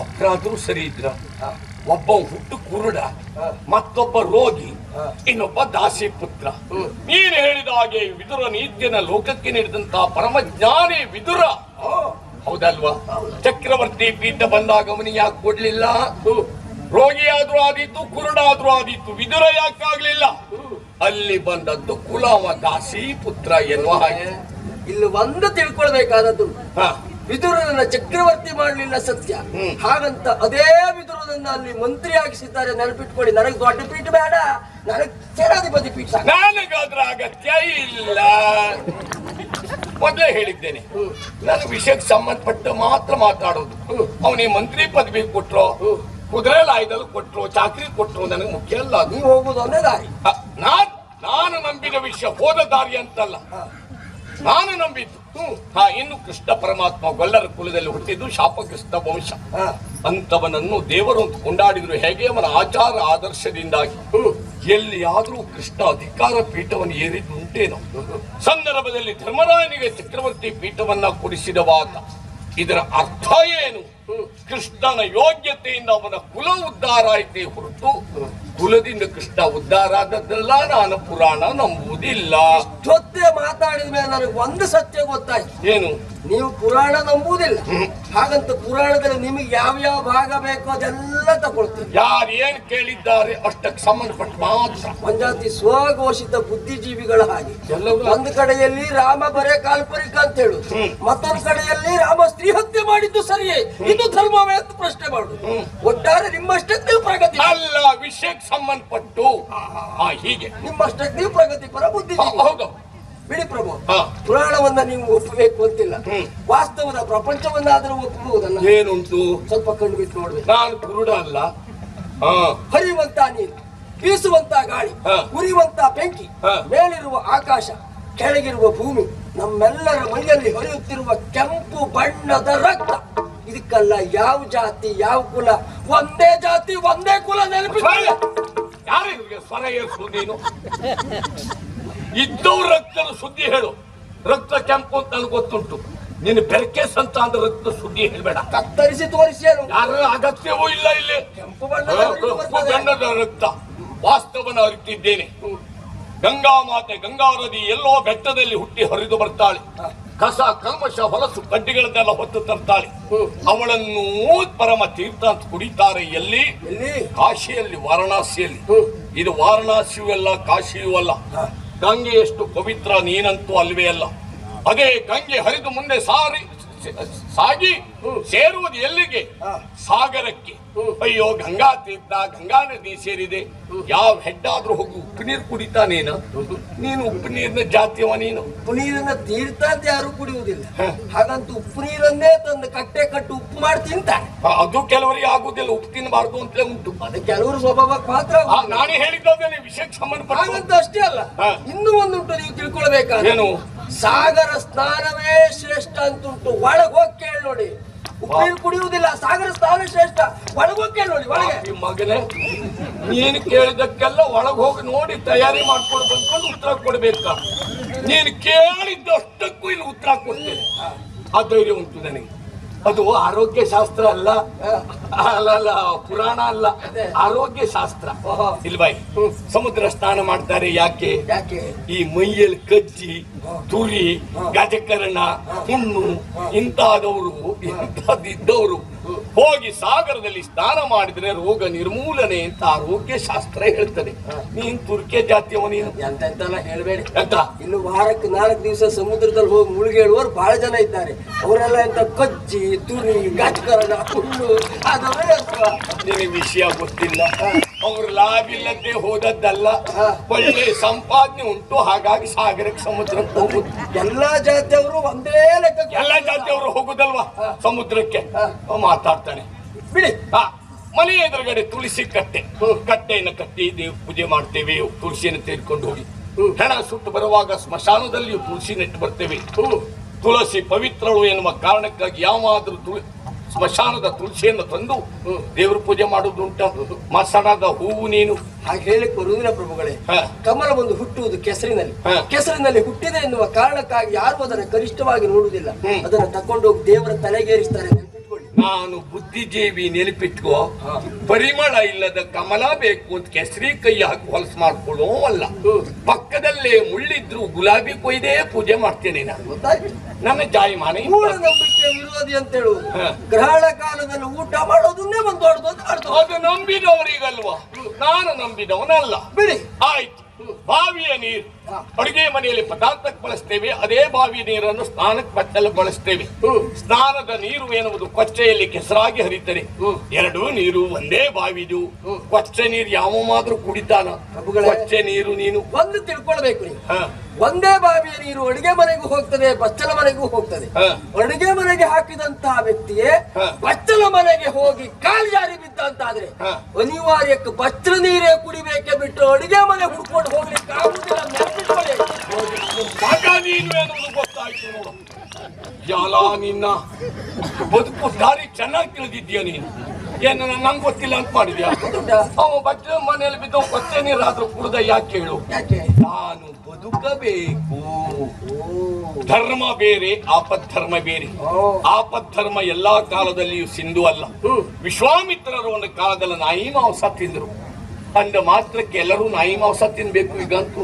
ಒಬ್ಬರಾದ್ರೂ ಸರಿ ಇದ್ರ ಒಬ್ಬ ಹುಟ್ಟು ಕುರುಡ ಮತ್ತೊಬ್ಬ ರೋಗಿ. ಇನ್ನೊಬ್ಬ ದಾಸಿ ಪುತ್ರ. ನೀನು ಹೇಳಿದ ಹಾಗೆ ವಿದುರ ನೀತಿಯನ್ನ ಲೋಕಕ್ಕೆ ನೀಡಿದಂತಹ ಪರಮಜ್ಞಾನಿ ವಿದುರ. ಹೌದಲ್ವಾ? ಚಕ್ರವರ್ತಿ ಪೀಠ ಬಂದಾಗ ಅವನಿಗೆ ಯಾಕೆ ಕೊಡ್ಲಿಲ್ಲ? ರೋಗಿಯಾದ್ರೂ ಆದೀತು ಕುರುಡಾದ್ರೂ ಆದೀತು ವಿದುರ ಯಾಕಾಗ್ಲಿಲ್ಲ ಅಲ್ಲಿ ಬಂದದ್ದು ಕುಲವ ದಾಸಿ ಪುತ್ರ ಎನ್ನುವ ಹಾಗೆ. ಇಲ್ಲಿ ಒಂದು ತಿಳ್ಕೊಳ್ಬೇಕಾದದ್ದು. ಹ. ವಿದುರನನ್ನ ಚಕ್ರವರ್ತಿ ಮಾಡಲಿಲ್ಲ ಸತ್ಯ. ಹಾಗಂತ ಅದೇ ವಿದುರನನ್ನ ಅಲ್ಲಿ ಮಂತ್ರಿ ಆಗಿಸಿದ್ದಾರೆ ನೆನಪಿಟ್ಕೊಳ್ಳಿ. ನನಗೆ ದೊಡ್ಡ ಪೀಠ ಬೇಡ. ನನಗೆ ಸೇನಾಧಿಪತಿ ಪೀಠ. ನನಗಾದ್ರ ಅಗತ್ಯ ಇಲ್ಲ. ಮೊದಲೇ ಹೇಳಿದ್ದೇನೆ. ನನ್ನ ವಿಷಯಕ್ಕೆ ಸಂಬಂಧಪಟ್ಟು ಮಾತ್ರ ಮಾತಾಡೋದು. ಅವನಿಗೆ ಮಂತ್ರಿ ಪದವಿ ಕೊಟ್ರು ಕುದುರೆ ಲಾಯ್ದಲ್ಲಿ ಕೊಟ್ರು ಚಾಕ್ರಿ ಕೊಟ್ರು ನನಗೆ ಮುಖ್ಯ ಅಲ್ಲ ನೀವು ಹೋಗುದು ಒಂದೇ ದಾರಿ. ನಾನು ನಾನು ನಂಬಿದ ವಿಷಯ ಹೋದ ದಾರಿ ಅಂತಲ್ಲ. ನಾನು ನಂಬಿದ್ದು. ಹಾ ಇನ್ನು ಕೃಷ್ಣ ಪರಮಾತ್ಮ ಗೊಲ್ಲರ ಕುಲದಲ್ಲಿ ಹುಟ್ಟಿದ್ದು ಶಾಪಕೃಷ್ಣ ವಂಶ. ಅಂತವನನ್ನು ದೇವರು ಅಂತ ಕೊಂಡಾಡಿದ್ರು ಹೇಗೆ? ಅವನ ಆಚಾರ ಆದರ್ಶದಿಂದಾಗಿ. ಎಲ್ಲಿಯಾದರೂ ಕೃಷ್ಣ ಅಧಿಕಾರ ಪೀಠವನ್ನು ಏರಿದ್ದು ಉಂಟೇನೋ ಸಂದರ್ಭದಲ್ಲಿ ಧರ್ಮರಾಯನಿಗೆ ಚಕ್ರವರ್ತಿ ಪೀಠವನ್ನ ಕೊಡಿಸಿದವಾದ ಇದರ ಅರ್ಥ ಏನು. ಕೃಷ್ಣನ ಯೋಗ್ಯತೆಯಿಂದ ಅವನ ಕುಲ ಉದ್ಧಾರ ಆಯ್ತೇ ಹೊರತು ಕುಲದಿಂದ ಕೃಷ್ಣ ಉದ್ಧಾರ ಆದದ್ದೆಲ್ಲ ನಾನು ಪುರಾಣ ನಂಬುವುದಿಲ್ಲ. ಜೊತೆ ಮಾತಾಡಿದ ಮೇಲೆ ನನಗೆ ಒಂದು ಸತ್ಯ ಗೊತ್ತಾಯ್ತು. ಏನು? ನೀವು ಪುರಾಣ ನಂಬುವುದಿಲ್ಲ. ಹಾಗಂತ ಪುರಾಣದಲ್ಲಿ ನಿಮಗೆ ಯಾವ ಯಾವ ಭಾಗ ಬೇಕೋ ಅದೆಲ್ಲ ತಗೊಳ್ತೀರಿ ಯಾರು ಏನ್ ಕೇಳಿದ್ದಾರೆ ಅಷ್ಟಕ್ಕೆ ಸಂಬಂಧಪಟ್ಟ ಮಾತ್ರ. ಒಂಜಾತಿ ಸ್ವಘೋಷಿತ ಬುದ್ಧಿಜೀವಿಗಳ ಹಾಗೆ. ಒಂದು ಕಡೆಯಲ್ಲಿ ರಾಮ ಬರೇ ಕಾಲ್ಪನಿಕ ಅಂತ ಹೇಳುದು. ಮತ್ತೊಂದು ಕಡೆಯಲ್ಲಿ ರಾಮ ಸ್ತ್ರೀ ಹತ್ಯೆ ಮಾಡಿದ್ದು ಸರಿಯೇ. ಇದು ಧರ್ಮವೇ ಅಂತ ಪ್ರಶ್ನೆ ಮಾಡುದು. ಒಟ್ಟಾರೆ ನಿಮ್ಮಷ್ಟಕ್ಕೆ ನೀವು ಪ್ರಗತಿ ಅಲ್ಲ ವಿಷಯಕ್ಕೆ ಸಂಬಂಧಪಟ್ಟು. ಹೀಗೆ. ನಿಮ್ಮಷ್ಟಕ್ಕೆ ನೀವು ಪ್ರಗತಿ ಪರ ಬುದ್ಧಿ ಹೌದು. ಬಿಡಿ ಪ್ರಭು. ಪುರಾಣವನ್ನ ನೀವು ಒಪ್ಪಬೇಕು ಅಂತಿಲ್ಲ. ವಾಸ್ತವದ ಪ್ರಪಂಚವನ್ನಾದರೂ ಒಪ್ಪಬಹುದಲ್ಲ? ಏನುಂಟು? ಸ್ವಲ್ಪ ಕಣ್ಣು ಬಿಟ್ಟು ನೋಡ್ಬೇಕು. ನಾನು ಕುರುಡ ಅಲ್ಲ ಹರಿಯುವಂತ ನೀರು ಬೀಸುವಂತ ಗಾಳಿ. ಉರಿಯುವಂತ ಬೆಂಕಿ. ಮೇಲಿರುವ ಆಕಾಶ ಕೆಳಗಿರುವ ಭೂಮಿ ನಮ್ಮೆಲ್ಲರ ಮೈಯಲ್ಲಿ ಹರಿಯುತ್ತಿರುವ ಕೆಂಪು ಬಣ್ಣದ ರಕ್ತ. ಇದಕ್ಕೆಲ್ಲ ಯಾವ ಜಾತಿ ಯಾವ ಕುಲ? ಒಂದೇ ಜಾತಿ ಒಂದೇ ಕುಲ ನೆನಪಿಲ್ಲ ಯಾರು ಸ್ವರ ಏರ್ಸು ನೀನು? ಇದ್ದವ್ರ ರಕ್ತದ ಸುದ್ದಿ ಹೇಳು. ರಕ್ತ ಕೆಂಪು ಅಂತ ನನಗೆ ಗೊತ್ತುಂಟು. ನಿನ್ನ ಬೆರಕೆ ಸಂತ ಅಂದ್ರೆ ರಕ್ತ ಸುದ್ದಿ ಹೇಳ್ಬೇಡ. ಕತ್ತರಿಸಿ ತೋರಿಸಿ ಯಾರ ಅಗತ್ಯವೂ ಇಲ್ಲ ಇಲ್ಲಿ. ಕೆಂಪು ಬಣ್ಣದ ರಕ್ತ ವಾಸ್ತವನ ಅರಿತಿದ್ದೇನೆ. ಗಂಗಾ ಮಾತೆ ಗಂಗಾ ನದಿ ಎಲ್ಲೋ ಬೆಟ್ಟದಲ್ಲಿ ಹುಟ್ಟಿ ಹರಿದು ಬರ್ತಾಳೆ. ಕಸ ಕಲ್ಮಶ ಹೊಲಸು ಕಡ್ಡಿಗಳನ್ನೆಲ್ಲ ಹೊತ್ತು ತರ್ತಾಳೆ. ಅವಳನ್ನು ಪರಮ ತೀರ್ಥ ಅಂತ ಕುಡಿತಾರೆ ಎಲ್ಲಿ? ಎಲ್ಲಿ? ಕಾಶಿಯಲ್ಲಿ ವಾರಣಾಸಿಯಲ್ಲಿ. ಇದು ವಾರಣಾಸಿಯೂ ಅಲ್ಲ ಕಾಶಿಯೂ ಅಲ್ಲ. ಹಾ. ಗಂಗೆ ಎಷ್ಟು ಪವಿತ್ರ ನೀನಂತೂ ಅಲ್ವೇ ಅಲ್ಲ ಅದೇ ಗಂಗೆ ಹರಿದು ಮುಂದೆ ಸಾರಿ ಸಾಗಿ ಸೇರುವುದು ಎಲ್ಲಿಗೆ? ಸಾಗರಕ್ಕೆ. ಅಯ್ಯೋ ಗಂಗಾ ತೀರ್ಥ ಗಂಗಾ ನದಿ ಸೇರಿದೆ. ಯಾವ ಹೆಡ್ಡಾದ್ರೂ ಹೋಗಿ ಉಪ್ಪು ನೀರು ಕುಡಿತಾನೇನ? ನೀನು ನೀನು ಉಪ್ಪು ನೀರಿನ ಜಾತಿಯವ ನೀನು. ಉಪ್ಪು ನೀರನ್ನ ತೀರ್ಥ ಅಂತ ಯಾರು ಕುಡಿಯುವುದಿಲ್ಲ. ಹಾಗಂತ ಉಪ್ಪು ನೀರನ್ನೇ ತಂದು ಕಟ್ಟೆ ಕಟ್ಟು ಉಪ್ಪು ಮಾಡಿ ತಿಂತಾರೆ. ಅದು ಕೆಲವರಿಗೆ ಆಗುದಿಲ್ಲ ಉಪ್ಪು ತಿನ್ನಬಾರ್ದು ಅಂತಲೇ ಉಂಟು. ಅದು ಕೆಲವರು ಸ್ವಭಾವಕ್ಕೆ ಮಾತ್ರ ನಾನು ವಿಶೇಷ ವಿಷಯಕ್ಕೆ ಸಂಬಂಧಪಟ್ಟ ಅಷ್ಟೇ ಅಲ್ಲ. ಇನ್ನೂ ಇನ್ನೂ ಒಂದುಂಟು ನೀವು ತಿಳ್ಕೊಳ್ಬೇಕಾದ್ರೆ. ಏನು? ಸಾಗರ ಸ್ನಾನವೇ ಶ್ರೇಷ್ಠ ಅಂತುಂಟು ಹೋಗಿ ಕೇಳಿ ನೋಡಿ. ಉಪ್ಪು ಕುಡಿಯುವುದಿಲ್ಲ, ಸಾಗರ ಸ್ನಾನ ಶ್ರೇಷ್ಠ. ಹೋಗಿ ಕೇಳಿ ನೋಡಿ, ಒಳಗೆ. ಮಗನೇ, ನೀನು ಕೇಳಿದಕ್ಕೆಲ್ಲ ಒಳಗೆ ಹೋಗಿ ನೋಡಿ ತಯಾರಿ ಮಾಡ್ಕೊಂಡು ಬಂದ್ಕೊಂಡು ಉತ್ತರ ಕೊಡ್ಬೇಕ. ನೀನು ಕೇಳಿದ್ದಷ್ಟಕ್ಕೂ ಇಲ್ಲಿ ಉತ್ತರ ಕೊಡ್ತೇನೆ. ಆ ಧೈರ್ಯ ಉಂಟು ನನಗೆ. ಅದು ಆರೋಗ್ಯ ಶಾಸ್ತ್ರ ಅಲ್ಲ ಅಲ್ಲ ಪುರಾಣ ಅಲ್ಲ. ಆರೋಗ್ಯ ಶಾಸ್ತ್ರ ಓಹೋ. ಇಲ್ವಾಯ್ ಸಮುದ್ರ ಸ್ನಾನ ಮಾಡ್ತಾರೆ ಯಾಕೆ? ಈ ಮೈಯಲ್ಲಿ ಕಜ್ಜಿ ತುರಿ ಗಜಕರ್ಣ ಹುಣ್ಣು ಇಂತಾದವರು ಇಂಥದ್ದಿದ್ದವರು ಹೋಗಿ ಸಾಗರದಲ್ಲಿ ಸ್ನಾನ ಮಾಡಿದ್ರೆ ರೋಗ ನಿರ್ಮೂಲನೆ ಅಂತ ಆರೋಗ್ಯ ಶಾಸ್ತ್ರ ಹೇಳ್ತದೆ. ನೀನ್ ತುರ್ಕೆ ಜಾತಿಯವ ನೀನು. ಎಂತ ಎಂತೆಲ್ಲ ಹೇಳ್ಬೇಡಿ. ಎಂತ? ಇನ್ನು ವಾರಕ್ಕೆ ನಾಲ್ಕು ದಿವಸ ಸಮುದ್ರದಲ್ಲಿ ಹೋಗಿ ಮುಳುಗೇಳುವವರು ಬಹಳ ಜನ ಇದ್ದಾರೆ. ಅವರೆಲ್ಲ ಎಂತ ಕಜ್ಜಿ ತುರಿ ಗಜಕರಣ ಹುಲ್ಲು ಅದವೇ? ನಿನಗೆ ವಿಷಯ ಗೊತ್ತಿಲ್ಲ. ಅವ್ರು ಲಾಭ ಇಲ್ಲದೆ ಹೋದದ್ದಲ್ಲ ಒಳ್ಳೆ ಸಂಪಾದನೆ ಉಂಟು ಹಾಗಾಗಿ ಸಾಗರಕ್ಕೆ ಸಮುದ್ರಕ್ಕೆ ಹೋಗುದು. ಎಲ್ಲಾ ಜಾತಿಯವರು ಒಂದೇ ಲೆಕ್ಕ ಎಲ್ಲಾ ಜಾತಿಯವರು ಹೋಗುದಲ್ವಾ ಸಮುದ್ರಕ್ಕೆ? ಹಾ. ಅವ ಮಾತಾಡ್ತಾನೆ ಬಿಡಿ. ಆ, ಮನೆ ಎದುರುಗಡೆ ತುಳಸಿ ಕಟ್ಟೆ. ಕಟ್ಟೆಯನ್ನು ಕಟ್ಟಿ ದೇವ್ ಪೂಜೆ ಮಾಡ್ತೇವೆ. ತುಳಸಿಯನ್ನು ತೆಗೆದುಕೊಂಡು ಹೋಗಿ. ಹೆಣ ಸುಟ್ಟು ಬರುವಾಗ ಸ್ಮಶಾನದಲ್ಲಿಯೂ ತುಳಸಿ ನೆಟ್ಟು ಬರ್ತೇವೆ. ತುಳಸಿ ಪವಿತ್ರಳು ಎನ್ನುವ ಕಾರಣಕ್ಕಾಗಿ ಯಾವಾದರೂ ತುಳಸಿ ಸ್ಮಶಾನದ ತುಳಸಿಯನ್ನು ತಂದು ದೇವ್ರ ಪೂಜೆ ಮಾಡುವುದುಂಟ ಮಸಣದ ಹೂವು ನೀನು. ಹಾಗೆ ಹೇಳಿ ಬರುವುದಿಲ್ಲ ಪ್ರಭುಗಳೇ. ಕಮಲ ಒಂದು ಹುಟ್ಟುವುದು ಕೆಸರಿನಲ್ಲಿ. ಕೆಸರಿನಲ್ಲಿ ಹುಟ್ಟಿದೆ ಎನ್ನುವ ಕಾರಣಕ್ಕಾಗಿ ಯಾರು ಅದನ್ನು ಗರಿಷ್ಠವಾಗಿ ನೋಡುವುದಿಲ್ಲ. ಅದನ್ನ ತಕೊಂಡೋಗಿ ದೇವರ ತಲೆಗೇರಿಸ್ತಾರೆ. ನಾನು ಬುದ್ಧಿಜೀವಿ ನೆನಪಿಟ್ಕೋ ಪರಿಮಳ ಇಲ್ಲದ ಕಮಲ ಬೇಕು ಅಂತ ಕೆಸರಿ ಕೈ ಹಾಕಿ ಹೊಲಸು ಮಾಡ್ಕೊಳ್ಳೋ ಅಲ್ಲ. ಪಕ್ಕದಲ್ಲೇ ಮುಳ್ಳಿದ್ರು ಗುಲಾಬಿ ಕೊಯ್ದೇ ಪೂಜೆ ಮಾಡ್ತೇನೆ ನಾನು. ಗೊತ್ತಾಯ್ತು. ನನ್ನ ಜಾಯಿ ಮಾನೆ ಮೂಢನಂಬಿಕೆ ವಿರೋಧಿ ಅಂತ ಹೇಳುವುದು ಹಾ. ಗ್ರಹಣ ಕಾಲದಲ್ಲಿ ಊಟ ಮಾಡೋದನ್ನೇ ಒಂದು ದೊಡ್ಡದೊಂದು ಅರ್ಥ ಅದು ನಂಬಿದವರಿಗಲ್ವಾ? ನಾನು ನಂಬಿದವನಲ್ಲ. ಬಿಡಿ. ಆಯ್ತು. ಬಾವಿಯ ನೀರು. ಅಡುಗೆ ಮನೆಯಲ್ಲಿ ಪದಾರ್ಥಕ್ಕೆ ಬಳಸ್ತೇವೆ ಅದೇ ಬಾವಿ ನೀರನ್ನು ಸ್ನಾನಕ್ಕೆ ಬಚ್ಚಲು ಬಳಸ್ತೇವೆ. ಸ್ನಾನದ ನೀರು ಎನ್ನುವುದು ಕೊಚ್ಚೆಯಲ್ಲಿ ಕೆಸರಾಗಿ ಹರಿತದೆ ಎರಡೂ ನೀರು ಒಂದೇ ಬಾವಿದು. ಕೊಚ್ಚೆ ನೀರು ಯಾವ ಮಾತ್ರ ಕುಡಿತಾನ. ಕೊಚ್ಚೆ ನೀರು ನೀನು ಒಂದು ತಿಳ್ಕೊಳ್ಬೇಕು ನೀವು. ಒಂದೇ ಬಾವಿಯ ನೀರು ಅಡುಗೆ ಮನೆಗೂ ಹೋಗ್ತದೆ ಬಚ್ಚಲ ಮನೆಗೂ ಹೋಗ್ತದೆ. ಅಡುಗೆ ಮನೆಗೆ ಹಾಕಿದಂತಹ ವ್ಯಕ್ತಿಯೇ. ಬಚ್ಚಲ ಮನೆಗೆ ಹೋಗಿ ಕಾಲು ಜಾರಿ ಬಿದ್ದ ಅಂತ ಆದ್ರೆ ಅನಿವಾರ್ಯಕ್ಕೆ ಬಚ್ಚಲ ನೀರೇ ಕುಡಿಬೇಕೆ ಬಿಟ್ಟು ಅಡುಗೆ ಮನೆ ಹುಡ್ಕೊಂಡು ಹೋಗ್ಲಿಕ್ಕೆ ಆಗುದಿಲ್ಲ. ಮಗ ನೀನು ಎನ್ನುವುದು ಗೊತ್ತಾಯ್ತು ನೋಡು ಯಾಲ ನಿನ್ನ ಬದುಕು ದಾರಿ ಚೆನ್ನಾಗಿ ತಿಳಿದಿದ್ದೀಯ ನೀನು? ಏನು ನಂಗೆ ಗೊತ್ತಿಲ್ಲ ಅಂತ ಮಾಡಿದ್ಯಾ? ಅವ ಬಟ್ಟೆ ಮನೆಯಲ್ಲಿ ಬಿದ್ದು ಕೊಚ್ಚೆ ನೀರಾದ್ರೂ ಕುಡ್ದ ಯಾಕೆ ಹೇಳು? ನಾನು ಬದುಕಬೇಕು. ಧರ್ಮ ಬೇರೆ ಆಪದ್ಧರ್ಮ ಬೇರೆ. ಆಪದ್ಧರ್ಮ ಎಲ್ಲಾ ಕಾಲದಲ್ಲಿಯೂ ಸಿಂಧು ಅಲ್ಲ. ವಿಶ್ವಾಮಿತ್ರರು ಒಂದು ಕಾಲದಲ್ಲಿ ನಾಯಿ ನಾವು ತಿಂದರು. ಅಂದ ಮಾತ್ರಕ್ಕೆ ಎಲ್ಲರೂ ನಾಯಿ ಮಾಂಸ ತಿನ್ಬೇಕು ಈಗ ಅಂತೂ.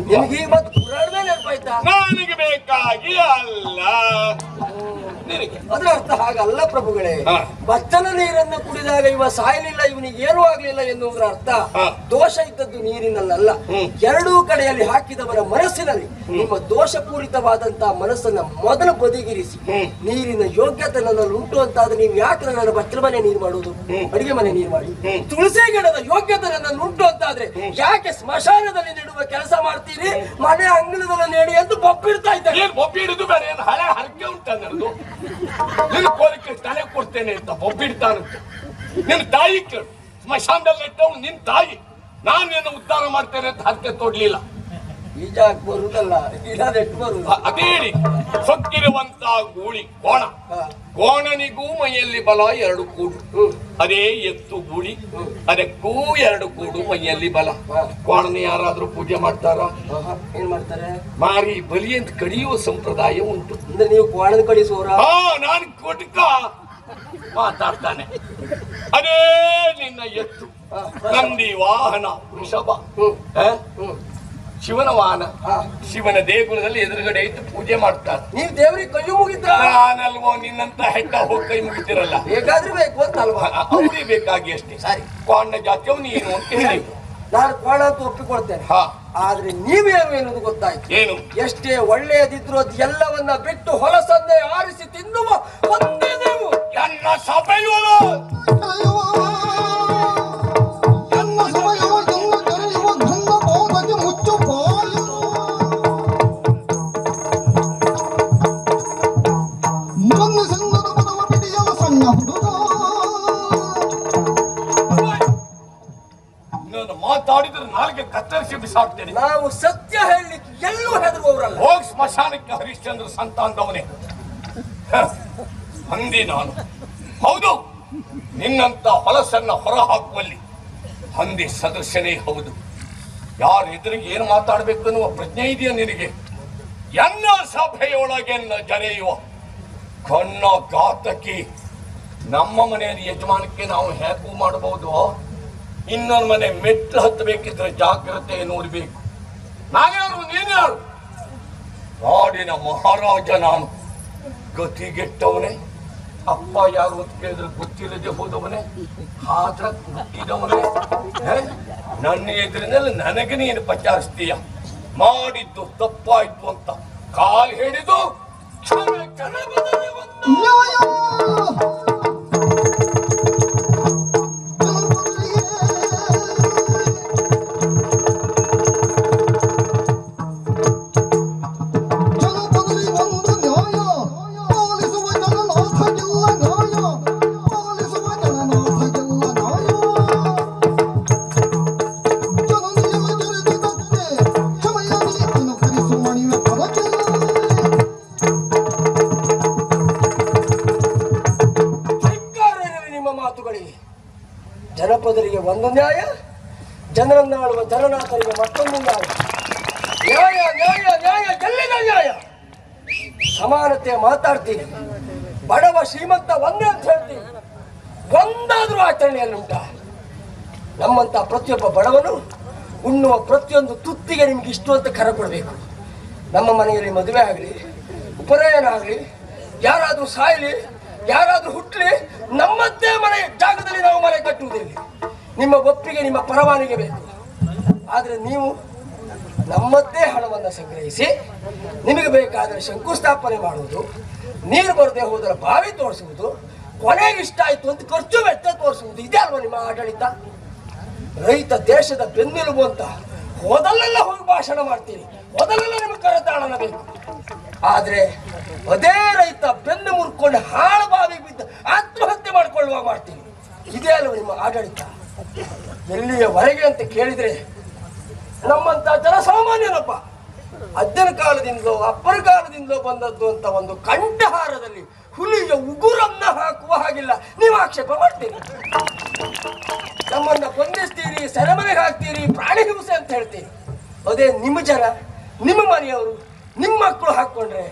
ನನಗೆ ಬೇಕಾಗಿ ಅಲ್ಲ. ಅದ್ರ ಅರ್ಥ ಹಾಗಲ್ಲ ಪ್ರಭುಗಳೇ ಭತ್ತನ ಬಚ್ಚಲ ನೀರನ್ನು ಕುಡಿದಾಗ ಇವ ಸಾಯಲಿಲ್ಲ ಇವನಿಗೆ ಏನೂ ಆಗ್ಲಿಲ್ಲ ಎನ್ನುವುದರ ಅರ್ಥ ದೋಷ ಇದ್ದದ್ದು ನೀರಿನಲ್ಲ ಎರಡೂ ಕಡೆಯಲ್ಲಿ ಹಾಕಿದವರ ಮನಸ್ಸಿನಲ್ಲಿ ನಿಮ್ಮ ದೋಷಪೂರಿತವಾದಂತಹ ಮನಸ್ಸನ್ನ ಮೊದಲು ಬದಿಗಿರಿಸಿ. ನೀರಿನ ಯೋಗ್ಯತೆ ನನ್ನಲ್ಲಿ ಉಂಟು ಅಂತಾದ್ರೆ ನೀವು ಯಾಕೆ ನನ್ನ ಬಚ್ಚಲ ಮನೆ ನೀರು ಮಾಡುವುದು. ಅಡಿಗೆ ಮನೆ ನೀರು ಮಾಡಿ. ತುಳಸಿ ಗಿಡದ ಯೋಗ್ಯತೆ ನನ್ನಲ್ಲಿ ಉಂಟು ಅಂತಾದ್ರೆ ಯಾಕೆ ಸ್ಮಶಾನದಲ್ಲಿ ನೀಡುವ ಕೆಲಸ ಮಾಡ್ತೀರಿ? ಮನೆ ಅಂಗಳದಲ್ಲಿ ನೆಡಿ ಅಂತ ಬೊಬ್ಬಿಡ್ತಾ ಇದ್ದಾರೆ. ನಿನ್ನ ಕೋರಿಕೆ ತಲೆ ಕೊಡ್ತೇನೆ ಅಂತ ಬೊಬ್ಬಿಡ್ತಾನಂತೆ ನಿನ್ನ ತಾಯಿ ಕೇಳು. ಸ್ಮಶಾನದಲ್ಲಿ ಇಟ್ಟವನು ನಿನ್ ತಾಯಿ. ನಾನು ನಿನ್ನ ಉದ್ಧಾರ ಮಾಡ್ತೇನೆ ಅಂತ ಹರಕೆ ತೊಡ್ಲಿಲ್ಲ. ಬೀಜ ಹಾಕಿ ಬರುದಲ್ಲ ಗಿಡ ನೆಟ್ಟು ಬರುದು ಅ- ಅದೇ ಸೊಕ್ಕಿರುವಂತ ಗೂಳಿ ಕೋಣ. ಕೋಣನಿಗೂ ಮೈಯಲ್ಲಿ ಬಲ ಎರಡು ಕೂಡು. ಅದೇ ಎತ್ತು ಗೂಳಿ. ಅದಕ್ಕೂ ಎರಡು ಕೂಡು ಮೈಯಲ್ಲಿ ಬಲ. ಕೋಣನ ಯಾರಾದ್ರೂ ಪೂಜೆ ಮಾಡ್ತಾರ? ಏನ್ ಮಾಡ್ತಾರೆ? ಮಾರಿ ಬಲಿ ಅಂತ ಕಡಿಯುವ ಸಂಪ್ರದಾಯ ಉಂಟು. ಅಂದ್ರೆ ನೀವು ಕೋಣದ ಕಡಿಸೋರಾ ಹಾ ನಾನು ಕೊಟ್ಕ ಮಾತಾಡ್ತಾನೆ. ಅದೇ ನಿನ್ನ ಎತ್ತು. ನಂದಿ ವಾಹನ ವೃಷಭ. ಶಿವನ ವಾಹನ ಹಾ. ಶಿವನ ದೇಗುಲದಲ್ಲಿ ಎದುರುಗಡೆ ಇಟ್ಟು ಪೂಜೆ ಮಾಡ್ತಾರೆ. ನೀವು ದೇವರಿಗೆ ಕೈ ಮುಗಿದ್ರ? ನಾನಲ್ವೋ ನಿನ್ನಂತ ಹೆಂಡ ಹೋಗಿ ಕೈ ಮುಗಿತಿರಲ್ಲ. ಹೇಗಾದ್ರೂ ಬೇಕು ಅಂತ ಅಲ್ವಾ? ಅವ್ರಿಗೆ ಬೇಕಾಗಿ ಅಷ್ಟೇ. ಸರಿ. ಕೋಣ ಜಾತಿಯವ್ ನೀನು ಅಂತ ಹೇಳಿ. ನಾನು ಕೋಣ ಅಂತ ಒಪ್ಪಿಕೊಳ್ತೇನೆ. ಹಾ. ಆದ್ರೆ ನೀವೇನು ಎನ್ನುವುದು ಗೊತ್ತಾಯ್ತು? ಏನು? ಎಷ್ಟೇ ಒಳ್ಳೆಯದಿದ್ರು ಅದು ಎಲ್ಲವನ್ನ ಬಿಟ್ಟು ಹೊಲಸಂದೆ ಆರಿಸಿ ತಿನ್ನುವ ಒಂದೇ ನೀವು. ಎಲ್ಲ ಸಭೆಯುವಳು ಎಲ್ಲ ಸಮಯವ ಕತ್ತರಿಸಿ ಬಿಸಾಕ್ತೇನೆ. ನಾವು ಸತ್ಯ ಹೇಳಲಿಕ್ಕೆ ಎಲ್ಲೂ ಹೆದರುವವರಲ್ಲ. ಹೋಗ್ ಸ್ಮಶಾನಕ್ಕೆ ಹರಿಶ್ಚಂದ್ರ ಸಂತಾನದವನೇ ಹಂದಿ ಅಂದಿ ನಾನು. ಹೌದು ನಿನ್ನಂತ ಹೊಲಸನ್ನ ಹೊರ ಹಾಕುವಲ್ಲಿ ಹಂದಿ ಸದಸ್ಯನೇ ಹೌದು. ಯಾರ ಎದುರಿಗೆ ಏನು ಮಾತಾಡಬೇಕು ಅನ್ನುವ ಪ್ರಜ್ಞೆ ಇದೆಯಾ ನಿನಗೆ? ಎನ್ನ ಸಭೆಯೊಳಗೆನ್ನ ಜರೆಯುವ ಕಣ್ಣ ಘಾತಕಿ ನಮ್ಮ ಮನೆಯಲ್ಲಿ ಯಜಮಾನಕ್ಕೆ ನಾವು ಹೇಗೂ ಮಾಡಬಹುದು? ಇನ್ನೊಂದು ಮನೆ ಮೆಟ್ಲು ಹತ್ತಬೇಕಿದ್ರೆ ಜಾಗ್ರತೆ ನೋಡಬೇಕು. ನಾನ್ಯಾರು ನೀನ್ಯಾರು ನಾಡಿನ ಮಹಾರಾಜ ನಾನು. ಗತಿಗೆಟ್ಟವನೇ ಅಪ್ಪ ಯಾರು ಅಂತ ಕೇಳಿದ್ರೆ ಗೊತ್ತಿಲ್ಲದೆ ಹೋದವನೇ. ಆದ್ರ ಗೊತ್ತಿದವನೇ? ನನ್ನ ಎದುರಿನಲ್ಲಿ ನನಗೆ ನೀನು ಪಚಾರಿಸ್ತೀಯ. ಮಾಡಿದ್ದು ತಪ್ಪಾಯ್ತು ಅಂತ ಕಾಲ್ ಹಿಡಿದು ಜನರನ್ನಾಳುವ ಜನನಾಥರಿಗೆ ಮತ್ತೊಂದು ನ್ಯಾಯ ನ್ಯಾಯ ನ್ಯಾಯ ನ್ಯಾಯ ಎಲ್ಲಿದೆ ನ್ಯಾಯ. ಸಮಾನತೆ ಮಾತಾಡ್ತೀನಿ. ಬಡವ ಶ್ರೀಮಂತ ಒಂದೇ ಅಂತ ಹೇಳ್ತೀನಿ. ಒಂದಾದ್ರೂ ಆಚರಣೆಯಲ್ಲಿ ಉಂಟ. ನಮ್ಮಂತ ಪ್ರತಿಯೊಬ್ಬ ಬಡವನು ಉಣ್ಣುವ ಪ್ರತಿಯೊಂದು ತುತ್ತಿಗೆ ನಿಮ್ಗೆ ಇಷ್ಟು ಅಂತ ಕರೆ ಕೊಡಬೇಕು. ನಮ್ಮ ಮನೆಯಲ್ಲಿ ಮದುವೆ ಆಗಲಿ, ಉಪನಯನ ಆಗಲಿ, ಯಾರಾದರೂ ಸಾಯಲಿ, ಯಾರಾದರೂ ಹುಟ್ಟಲಿ ನಮ್ಮದ್ದೇ ಮನೆ ಜಾಗದಲ್ಲಿ ನಾವು ಮನೆ ಕಟ್ಟುವುದಿಲ್ಲ. ನಿಮ್ಮ ಒಪ್ಪಿಗೆ, ನಿಮ್ಮ ಪರವಾನಿಗೆ ಬೇಕು. ಆದರೆ ನೀವು ನಮ್ಮದ್ದೇ ಹಣವನ್ನು ಸಂಗ್ರಹಿಸಿ ನಿಮಗೆ ಬೇಕಾದರೆ ಶಂಕುಸ್ಥಾಪನೆ ಮಾಡುವುದು, ನೀರು ಬರದೆ ಹೋದರೆ ಬಾವಿ ತೋರಿಸುವುದು ಕೊನೆಗೆ ಇಷ್ಟ ಆಯ್ತು ಅಂತ ಖರ್ಚು ವೆಚ್ಚ ತೋರಿಸುವುದು ಇದೇ ಅಲ್ವಾ ನಿಮ್ಮ ಆಡಳಿತ? ರೈತ ದೇಶದ ಬೆನ್ನೆಲುಬು ಅಂತ ಹೋದಲ್ಲೆಲ್ಲ ಹೋಗಿ ಭಾಷಣ ಮಾಡ್ತೀರಿ, ಮೊದಲೆಲ್ಲ ನಿಮಗೆ ಕರೆತಾಳನ ಬೇಕು. ಆದರೆ ಅದೇ ರೈತ ಬೆನ್ನು ಮುರ್ಕೊಂಡು ಹಾಳು ಬಾವಿ ಬಿದ್ದು ಆತ್ಮಹತ್ಯೆ ಮಾಡ್ಕೊಳ್ಳುವ ಮಾಡ್ತೀನಿ ಇದೇ ಅಲ್ವ ನಿಮ್ಮ ಆಡಳಿತ? ಎಲ್ಲಿಯವರೆಗೆ ಅಂತ ಕೇಳಿದ್ರೆ ನಮ್ಮಂತ ಜನಸಾಮಾನ್ಯನಪ್ಪ ಅಜ್ಜನ ಕಾಲದಿಂದಲೋ ಅಪ್ಪರ ಕಾಲದಿಂದಲೋ ಬಂದದ್ದು ಅಂತ ಒಂದು ಕಂಠಹಾರದಲ್ಲಿ ಹುಲಿಯ ಉಗುರನ್ನ ಹಾಕುವ ಹಾಗಿಲ್ಲ. ನೀವು ಆಕ್ಷೇಪ ಮಾಡ್ತೀರಿ. ನಮ್ಮನ್ನ ಬಂಧಿಸ್ತೀರಿ ಸೆರೆಮನೆಗೆ ಹಾಕ್ತೀರಿ, ಪ್ರಾಣಿ ಹಿಂಸೆ ಅಂತ ಹೇಳ್ತೀರಿ. ಅದೇ ನಿಮ್ಮ ಜನ, ನಿಮ್ಮ ಮನೆಯವರು, ನಿಮ್ಮ ಮಕ್ಕಳು ಹಾಕೊಂಡ್ರೆ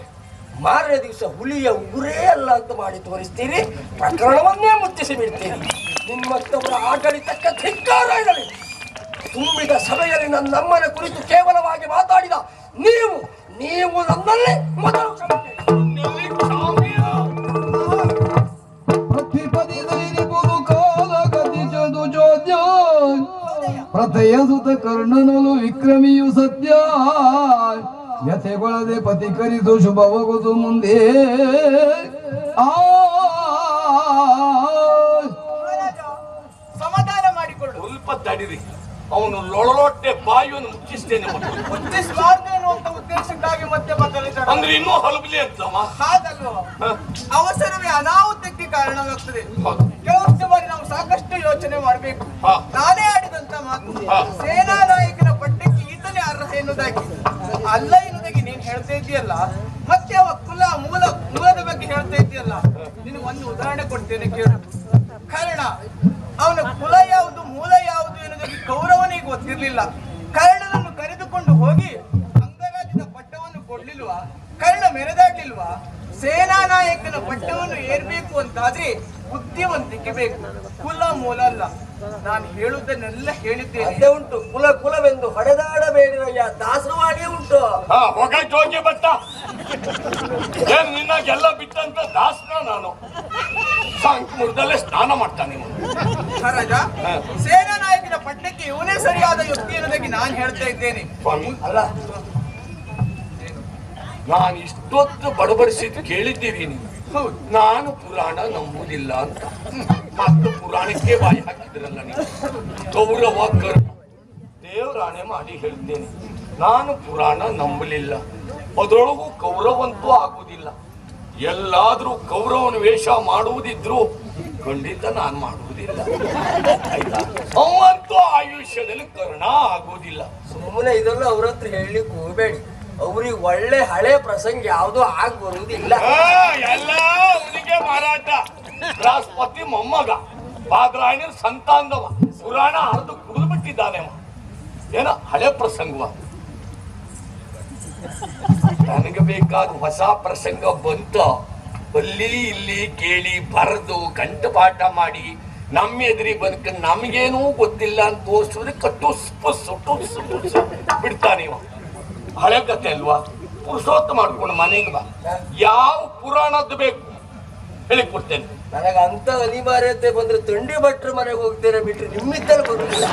ಮಾರನೇ ದಿವಸ ಹುಲಿಯ ಉಗುರೇ ಅಲ್ಲ ಅಂತ ಮಾಡಿ ತೋರಿಸ್ತೀರಿ. ಪ್ರಕರಣವನ್ನೇ ಮುಚ್ಚಿಸಿ ಬಿಡ್ತೀರಿ. ನಿಮ್ಮ ಆಡಳಿತಕ್ಕೆ ಧಿಕ್ಕಾರ ಇರಲಿ. ತುಂಬಿದ ಸಭೆಯಲ್ಲಿ ನನ್ನಮ್ಮನ ಕುರಿತು ಕೇವಲವಾಗಿ ಮಾತಾಡಿದ ನೀವು ನೀವು ನನ್ನಲ್ಲಿ ಮೊದಲು ಪ್ರತಯಸುತ ಕರ್ಣನಲು ವಿಕ್ರಮಿಯು ಸತ್ಯ. ವ್ಯಥೆಗೊಳದೆ ಪತಿ ಕರಿದು ಶುಭವಗುದು ಮುಂದೆ. ಆ ಸಮಾಧಾನ ಮಾಡಿಕೊಳ್ಳು. ಸ್ವಲ್ಪ ತಡಿರಿ. ಅವನು ಲೊಳಲೊಟ್ಟೆ ಬಾಯಿಯನ್ನು ಮುಚ್ಚಿಸ್ತೇನೆ ಉದ್ದೇಶಕ್ಕಾಗಿ ಮತ್ತೆ ಅಂದ್ರೆ ಇನ್ನೂ ಹಲಬಲಿ ಅಂತ ಹಾಗಲ್ವ? ಅವಸರವೇ ಅನಾಹುತಕ್ಕೆ ಕಾರಣವಾಗ್ತದೆ. ಕೆಲವಷ್ಟು ಬಾರಿ ನಾವು ಸಾಕಷ್ಟು ಯೋಚನೆ ಮಾಡಬೇಕು. ನಾನೇ ಆಡಿದಂತ ಮಾತು. ಸೇನಾ ನಾಯಕನ ಪಟ್ಟಕ್ಕೆ ಈತನೇ ಅರ್ಹ ಎನ್ನುವುದಾಗಿ. ಅಲ್ಲ ಎನ್ನುವುದಾಗಿ ನೀನ್ ಹೇಳ್ತಾ ಇದೆಯಲ್ಲ ಮತ್ತೆ ಅವ ಕುಲ ಮೂಲ ಮೂಲದ ಬಗ್ಗೆ ಹೇಳ್ತಾ ಇದೆಯಲ್ಲ ನಿನಗೆ ಒಂದು ಉದಾಹರಣೆ ಕೊಡ್ತೇನೆ ಕೇಳು. ಕಾರಣ ಅವನ ಕುಲ ಯಾವುದು ಮೂಲ ಯಾವುದು ಎನ್ನುವುದಕ್ಕೆ ಗೌರವನಿಗೆ ಗೊತ್ತಿರಲಿಲ್ಲ. ಕರ್ಣನನ್ನು ಕರೆದುಕೊಂಡು ಹೋಗಿ ಅಂಗರಾಜನ ಪಟ್ಟವನ್ನು ಕೊಡ್ಲಿಲ್ವಾ ಕರ್ಣ ಮೆರೆದಾಡ್ಲಿಲ್ವಾ ಸೇನಾ ನಾಯಕನ ಪಟ್ಟವನ್ನು ಏರ್ಬೇಕು ಅಂತಾದ್ರೆ ಬುದ್ಧಿವಂತಿಕೆ ಬೇಕು. ಕುಲ ಮೂಲ ಅಲ್ಲ. ನಾನು ಹೇಳುದನ್ನೆಲ್ಲ ಹೇಳಿದ್ದೇನೆ. ಉಂಟು. ಕುಲ ಕುಲವೆಂದು ಹೊಡೆದಾಡಬೇಡಿರಯ್ಯ. ದಾಸವಾಣಿಯೇ ಉಂಟು. ಹಾ ಬಟ್ಟ ನಿನ್ನ ಗೆಲ್ಲ ಬಿಟ್ಟಂತ ದಾಸನ ನಾನು. ಮುರ್ದಲ್ಲೇ ಸ್ನಾನ ಮಾಡ್ತಾನೆ. ಮಹಾರಾಜ. ಸೇನಾ ನಾಯಕನ ಪಟ್ಟಕ್ಕೆ ಇವನೇ ಸರಿಯಾದ ಯುಕ್ತಿ ಅನ್ನೋದಕ್ಕೆ ನಾನು ಹೇಳ್ತಾ ಇದ್ದೇನೆ. ಅಲ್ಲ. ನಾನು ಇಷ್ಟೊತ್ತು ಬಡಬಡಿಸಿದ್ದು ಕೇಳಿದ್ದೀವಿ ನೀವು. ನಾನು ಪುರಾಣ ನಂಬುದಿಲ್ಲ ಅಂತ. ಮತ್ತು ಪುರಾಣಕ್ಕೆ ಬಾಯಿ ಹಾಕಿದ್ರಲ್ಲ ನೀವು. ಗೌರವ ಕರ್ಮ ದೇವರಾಣೆ ಮಾಡಿ ಹೇಳ್ತೇನೆ. ನಾನು ಪುರಾಣ ನಂಬಲಿಲ್ಲ. ಅದರೊಳಗೂ ಗೌರವಂತೂ ಆಗುವುದಿಲ್ಲ ಎಲ್ಲಾದ್ರೂ ಕೌರವನ ವೇಷ ಮಾಡುವುದಿದ್ರು ಖಂಡಿತ ನಾನು ಮಾಡುವುದಿಲ್ಲ. ಆಯ್ತಾ? ಅವಂತೂ ಆಯುಷ್ಯದಲ್ಲಿ ಕರ್ಣ ಆಗುವುದಿಲ್ಲ. ಸುಮ್ಮನೆ ಇದೆಲ್ಲ ಅವ್ರ ಹತ್ರ ಹೇಳಲಿಕ್ಕೆ ಹೋಗಬೇಡಿ ಅವ್ರಿಗೆ ಒಳ್ಳೆ ಹಳೆ ಪ್ರಸಂಗ ಯಾವುದು ಆಗ್ ಬರುವುದಿಲ್ಲ ಎಲ್ಲ ಅವನಿಗೆ ಮಾರಾಟ. ರಾಷ್ಟ್ರಪತಿ ಮೊಮ್ಮಗ ಬಾದ್ರಾಯಣ ಸಂತಾಂಗವ ಪುರಾಣ ಹರಿದು ಕುಡಿದು ಬಿಟ್ಟಿದ್ದಾನೆ ಏನ ಹಳೆ ಪ್ರಸಂಗವ. ನನಗೆ ಬೇಕಾದ ಹೊಸ ಪ್ರಸಂಗ ಬಂತ. ಅಲ್ಲಿ ಇಲ್ಲಿ ಕೇಳಿ ಬರೆದು ಕಂಠಪಾಠ ಮಾಡಿ ನಮ್ಮ ಎದುರಿ ಬದುಕ ನಮಗೇನೂ ಗೊತ್ತಿಲ್ಲ ಅಂತ ತೋರಿಸಿದ್ರೆ ಕಟ್ಟು ಸುಟ್ಟು ಟುಸ್ ಟುಸ್ ಬಿಡ್ತಾನೆ ಇವ. ಹಳೆ ಕತೆ ಅಲ್ವಾ? ಪುರುಷೋತ್ತ ಮಾಡ್ಕೊಂಡು ಮನೆಗೆ ಬಾ. ಯಾವ ಪುರಾಣದ್ದು ಬೇಕು? ಹೇಳಿ ಕೊಡ್ತೇನೆ. ನನಗೆ ಅಂತ ಅನಿವಾರ್ಯತೆ ಬಂದ್ರೆ ತಂಡಿ ಭಟ್ರು ಮನೆಗೆ ಹೋಗ್ತೇನೆ ಬಿಟ್ರೆ ನಿಮ್ಮಿದ್ದಲ್ಲಿ ಬರುದಿಲ್ಲ.